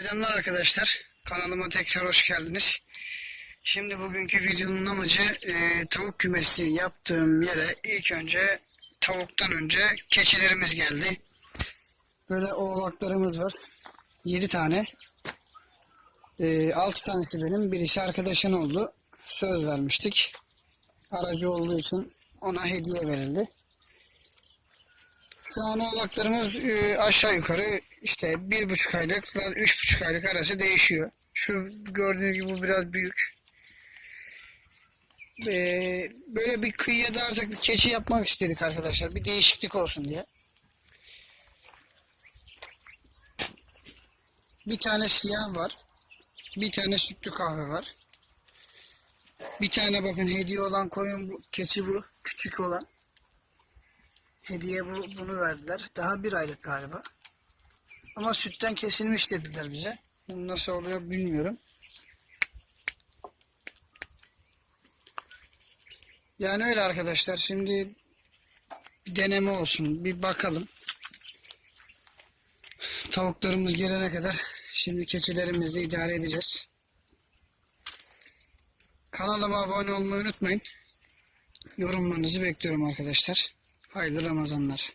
Selamlar arkadaşlar. Kanalıma tekrar hoş geldiniz. Şimdi bugünkü videonun amacı e, tavuk kümesi yaptığım yere ilk önce tavuktan önce keçilerimiz geldi. Böyle oğlaklarımız var. 7 tane. E, 6 tanesi benim. Birisi arkadaşın oldu. Söz vermiştik. Aracı olduğu için ona hediye verildi. Şu an oğlaklarımız e, aşağı yukarı işte bir buçuk aylık üç buçuk aylık arası değişiyor. Şu gördüğünüz gibi bu biraz büyük. E, böyle bir kıyıya da artık bir keçi yapmak istedik arkadaşlar. Bir değişiklik olsun diye. Bir tane siyah var. Bir tane sütlü kahve var. Bir tane bakın hediye olan koyun bu. Keçi bu. Küçük olan. Hediye bu, bunu verdiler. Daha bir aylık galiba. Ama sütten kesilmiş dediler bize. Bu nasıl oluyor bilmiyorum. Yani öyle arkadaşlar. Şimdi bir deneme olsun. Bir bakalım. Tavuklarımız gelene kadar şimdi keçilerimizle idare edeceğiz. Kanalıma abone olmayı unutmayın. Yorumlarınızı bekliyorum arkadaşlar. Hayırlı Ramazanlar.